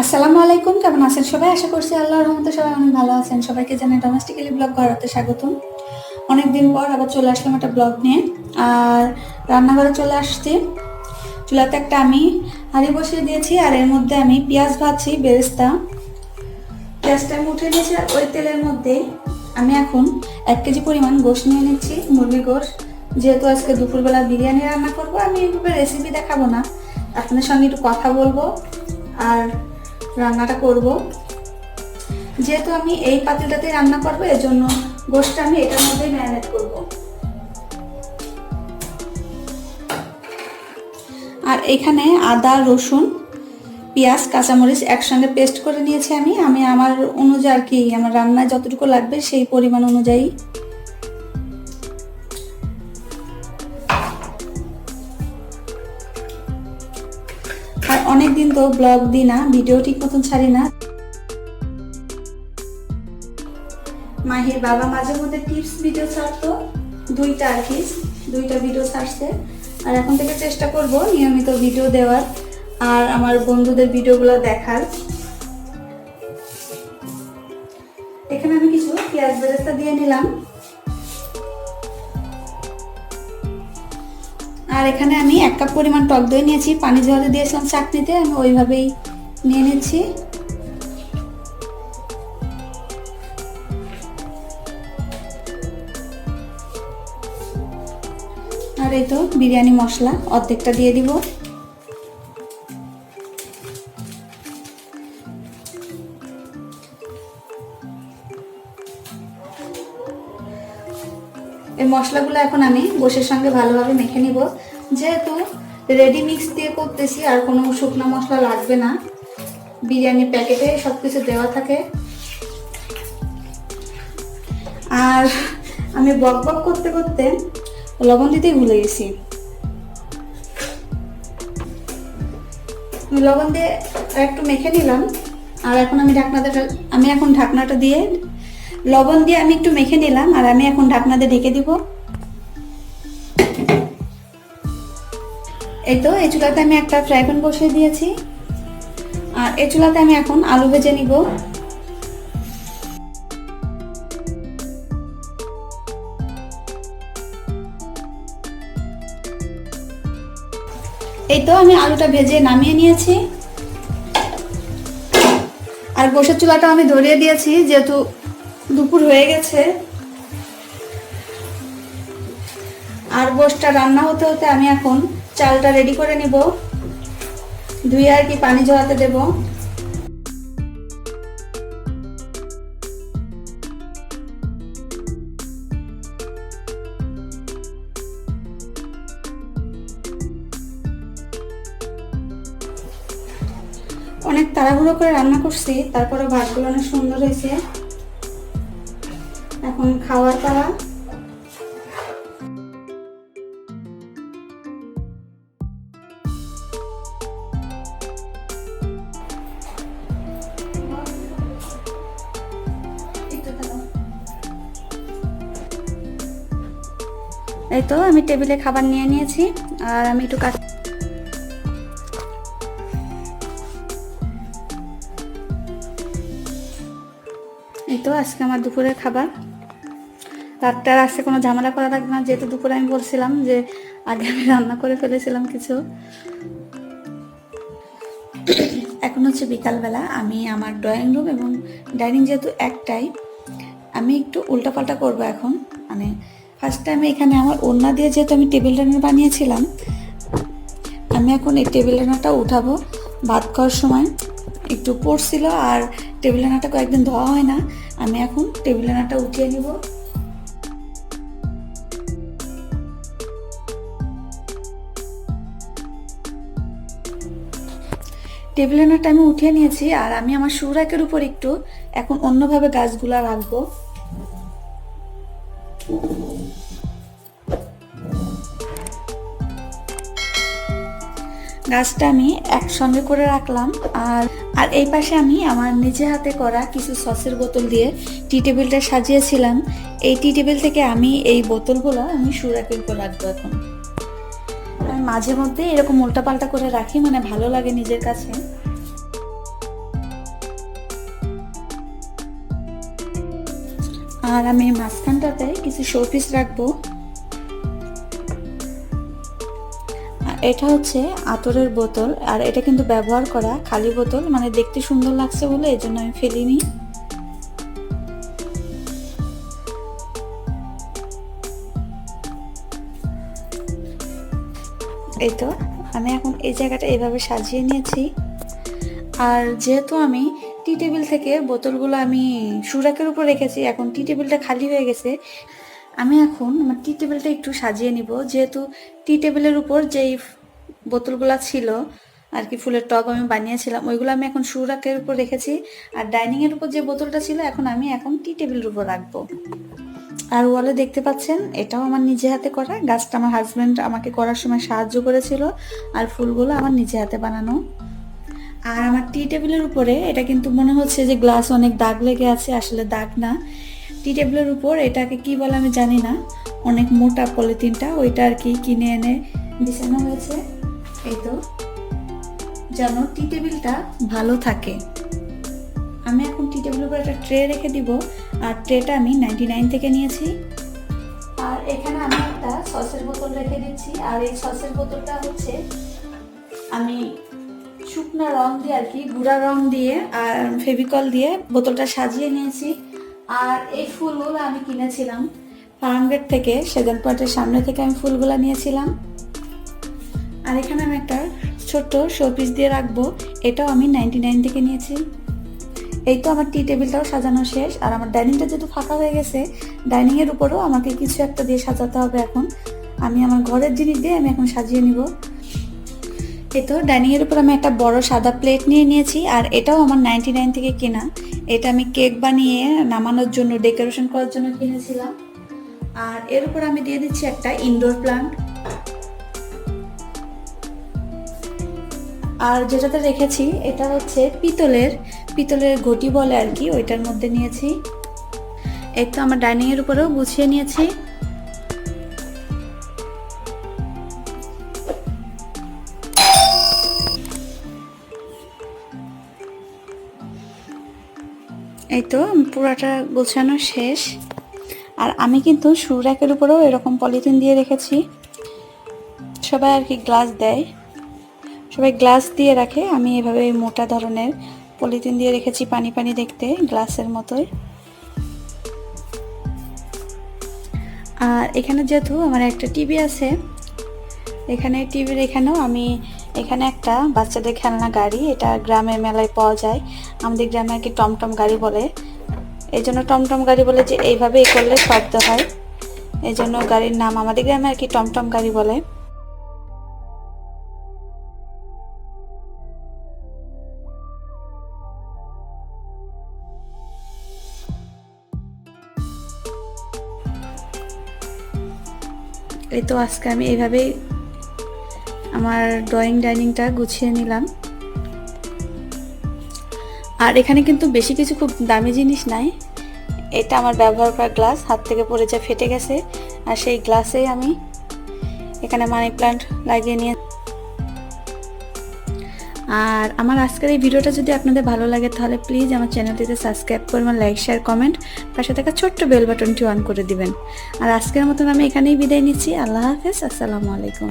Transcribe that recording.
আসসালামু আলাইকুম, কেমন আছেন সবাই? আশা করছি আল্লাহ রহমতে সবাই অনেক ভালো আছেন। সবাইকে জানাই ডোমেস্টিক্যালি ব্লগ ঘরাতে স্বাগতম। অনেকদিন পর আবার চলে আসলাম একটা ব্লগ নিয়ে। আর রান্নাঘরে চলে আসছি। চুলাতে একটা আমি হাঁড়ি বসিয়ে দিয়েছি, আর এর মধ্যে আমি পেঁয়াজ ভাজছি, বেরেস্তা। পেঁয়াজটা আমি উঠে নিয়েছি, আর ওই তেলের মধ্যে আমি এখন এক কেজি পরিমাণ গোশ নিয়ে নিচ্ছি মুরগি গোশ। যেহেতু আজকে দুপুরবেলা বিরিয়ানি রান্না করব, আমি এইভাবে রেসিপি দেখাবো না। আপনাদের সঙ্গে একটু কথা বলব আর রান্নাটা করব। যেহেতু আমি এই পাতিলটাতে রান্না করব এর জন্য গোশটা আমি এটার মধ্যেই ম্যারিনেট করব। আর এখানে আদা, রসুন, পেঁয়াজ, কাঁচামরিচ একসঙ্গে পেস্ট করে নিয়েছি আমি। আমি আমার অনুযায়ী আর কি, আমার রান্নায় যতটুকু লাগবে সেই পরিমাণ অনুযায়ী অনেক দিন তো ব্লগ দিই না, ভিডিও ঠিক মতন ছাড়ি না। মাহির বাবা মাঝে মধ্যে টিপস ভিডিও ছাড়তো, দুইটা আর কি, দুইটা ভিডিও ছাড়ছে। আর এখন থেকে চেষ্টা করব নিয়মিত ভিডিও দেওয়ার, আর আমার বন্ধুদের ভিডিওগুলো দেখার। এখানে আমি কিছু পেঁয়াজ বেরেস্তা দিয়ে নিলাম। আর এখানে আমি এক কাপ পরিমাণ টক দই নিয়েছি, পানি ঝরে দিয়েছিলাম চাটনিতে, আমি ওইভাবেই নিয়ে নিচ্ছি। আর এই তো বিরিয়ানি মশলা, অর্ধেকটা দিয়ে দিব। এই মশলাগুলো এখন আমি গোশের সঙ্গে ভালোভাবে মেখে নিব। যেহেতু রেডি মিক্স দিয়ে করতেছি, আর কোনো শুকনো মশলা লাগবে না। বিরিয়ানির প্যাকেটে সব কিছু দেওয়া থাকে। আর আমি বক বক করতে করতে লবণ দিতেই ভুলে গেছি। লবণ দিয়ে একটু মেখে নিলাম। আর এখন আমি ঢাকনাটা, আমি এখন ঢাকনাটা দিয়ে লবণ দিয়ে আমি একটু মেখে নিলাম। আর আমি এখন ঢাকনা দিয়ে ঢেকে দিব। এই তো, এই চুলাতে আমি একটা ফ্রাই প্যান বসিয়ে দিয়েছি। আর এই চুলাতে আমি এখন আলু ভেজে নিব। এই তো, আমি আলুটা ভেজে নামিয়ে নিয়েছি। আর বসের চুলাটা আমি ধরিয়ে দিয়েছি, যেহেতু দুপুর হয়ে গেছে। আর গোশটা রান্না হতে হতে আমি এখন চালটা রেডি করে নিব। ধুয়ে আর কি পানি ঝরাতে দেব। অনেক তাড়াহুড়ো করে রান্না করছি তারপরে ভাতগুলো অনেক সুন্দর হয়েছে। এখন খাওয়ার পালা। এই তো, আমি টেবিলে খাবার নিয়ে নিয়েছি, আর আমি একটু কাজ এই তো, আজকে আমার দুপুরের খাবার। রাতটার আসছে কোনো ঝামেলা করা লাগবে না, যেহেতু দুপুরে আমি বলছিলাম যে আগে আমি রান্না করে ফেলেছিলাম কিছু। এখন হচ্ছে বিকালবেলা, আমি আমার ড্রয়িং রুম এবং ডাইনিং যেহেতু একটাই, আমি একটু উল্টাপাল্টা করব এখন মানে ফার্স্ট টাইমে এখানে আমার ওড়না দিয়ে যেহেতু আমি টেবিল রানার বানিয়েছিলাম, আমি এখন এই টেবিল রানাটা উঠাবো। ভাত খাওয়ার সময় একটু পড়ছিল আর টেবিল রানাটা কয়েকদিন ধোয়া হয় না, আমি এখন টেবিল রানাটা উঠিয়ে নিব। টেবিল রানারটা আমি উঠিয়ে নিয়েছি আর আমি আমার সুরাকের উপর একটু এখন অন্যভাবে গাছগুলা রাখব। গাছটা আমি একসঙ্গে করে রাখলাম আর আর এই পাশে আমি আমার নিজে হাতে করা কিছু সসের বোতল দিয়ে টি টেবিলটা সাজিয়েছিলাম। এই টি টেবিল থেকে আমি এই বোতলগুলো আমি সুরাকিলকে রাখব এখন আমি মাঝে মধ্যে এরকম উল্টাপাল্টা করে রাখি মানে ভালো লাগে নিজের কাছে। আর আমি মাঝখানটাতে কিছু শোপিস রাখব। এটা হচ্ছে আতরের বোতল, আর এটা কিন্তু ব্যবহার করা খালি বোতল মানে দেখতে সুন্দর লাগছে বলে এই জন্য আমি ফেলিনি। এই তো, আমি এখন এই জায়গাটা এইভাবে সাজিয়ে নিয়েছি। আর যেহেতু আমি টি টেবিল থেকে বোতলগুলো আমি সুরাকের উপর রেখেছি, এখন টি টেবিলটা খালি হয়ে গেছে। আমি এখন আমার টি টেবিলটা একটু সাজিয়ে নিব। যেহেতু টি টেবিলের উপর যেই বোতলগুলো ছিল, আর কি ফুলের টব আমি বানিয়েছিলাম, ওইগুলো আমি এখন সুরাকের উপর রেখেছি। আর ডাইনিং এর উপর যে বোতলটা ছিল, এখন আমি এখন টি টেবিলের উপর রাখব। আর ওয়ালে দেখতে পাচ্ছেন, এটাও আমার নিজে হাতে করা। গাছটা আমার হাজব্যান্ড আমাকে করার সময় সাহায্য করেছিল, আর ফুলগুলো আমার নিজে হাতে বানানো। আর আমার টি টেবিলের উপরে, এটা কিন্তু মনে হচ্ছে যে গ্লাস অনেক দাগ লেগে আছে, আসলে দাগ না। টি টেবিলের উপর, এটাকে কি বলে আমি জানি না। অনেক মোটা পলিথিনটা, ওইটা আর কি কিনে এনে বিছানো হয়েছে। এই তো। যেন টি টেবিলটা ভালো থাকে। আমি এখন টি টেবিলের উপর একটা ট্রে রেখে দিব, আর ট্রেটা আমি নাইনটি নাইন থেকে নিয়েছি। আর এখানে আমি একটা সসের বোতল রেখে দিচ্ছি, আর এই সসের বোতলটা হচ্ছে আমি শুকনো রং দিয়ে আর কি, গুঁড়া রং দিয়ে আর ফেভিকল দিয়ে বোতলটা সাজিয়ে নিয়েছি। আর এই ফুলগুলো আমি কিনেছিলাম ফার্মগেট থেকে সেদিন পয়েন্টের সামনে থেকে আমি ফুলগুলো নিয়েছিলাম। আর এখানে আমি একটা ছোট্ট শোপিস দিয়ে রাখব, এটাও আমি নাইনটি নাইন থেকে নিয়েছি। এই তো আমার টি টেবিলটাও সাজানো শেষ, আর আমার ডাইনিংটা যেহেতু ফাঁকা হয়ে গেছে ডাইনিংয়ের উপরেও আমাকে কিছু একটা দিয়ে সাজাতে হবে এখন। আমি আমার ঘরের জিনিস দিয়ে আমি এখন সাজিয়ে নিব। এই তো ডাইনিংয়ের উপর আমি একটা বড় সাদা প্লেট নিয়ে নিয়েছি, আর এটাও আমার নাইনটি নাইন থেকে কেনা। এটা আমি কেক বানিয়ে নামানোর জন্য, ডেকোরেশন করার জন্য কিনেছিলাম। আর এর উপর আমি দিয়ে দিচ্ছি একটা ইনডোর প্লান্ট। আর যেটাতে রেখেছি, এটা হচ্ছে পিতলের পিতলের ঘটি বলে আর কি, ওইটার মধ্যে নিয়েছি। এই তো আমার ডাইনিং এর উপরেও গুছিয়ে নিয়েছি। এই তো, পুরাটা গোছানো শেষ। আর আমি কিন্তু শু র্যাকের উপরেও এরকম পলিথিন দিয়ে রেখেছি। সবাই আর কি গ্লাস দেয়। সবাই গ্লাস দিয়ে রাখে। আমি এভাবে মোটা ধরনের পলিথিন দিয়ে রেখেছি পানি পানি দেখতে, গ্লাসের মতোই। আর এখানে যেহেতু আমার একটা টিভি আছে, এখানে টিভির এখানেও আমি এখানে একটা বাচ্চাদের খেলনা গাড়ি, এটা গ্রামের মেলায় পাওয়া যায়। আমাদের গ্রামে আর কি টমটম গাড়ি বলে। এই জন্য টমটম গাড়ি বলে যে এইভাবে এ করলে শব্দ হয়। এই জন্য গাড়ির নাম আমাদের গ্রামে আর কি টমটম গাড়ি বলে। এই তো আজকে আমি এইভাবেই আমার ড্রয়িং ডাইনিংটা গুছিয়ে নিলাম। আর এখানে কিন্তু বেশি কিছু খুব দামি জিনিস নাই। এটা আমার ব্যবহার করা গ্লাস হাত থেকে পড়ে যা ফেটে গেছে। আর সেই গ্লাসেই আমি এখানে মানি প্লান্ট লাগিয়ে নিয়ে আর আমার আজকের এই ভিডিওটা যদি আপনাদের ভালো লাগে, তাহলে প্লিজ আমার চ্যানেলটিতে সাবস্ক্রাইব করবেন লাইক শেয়ার কমেন্ট পাশে থাকা ছোট্ট বেল বাটনটি অন করে দিবেন। আর আজকের মতন আমি এখানেই বিদায় নিচ্ছি। আল্লাহ হাফেজ, আসসালামু আলাইকুম।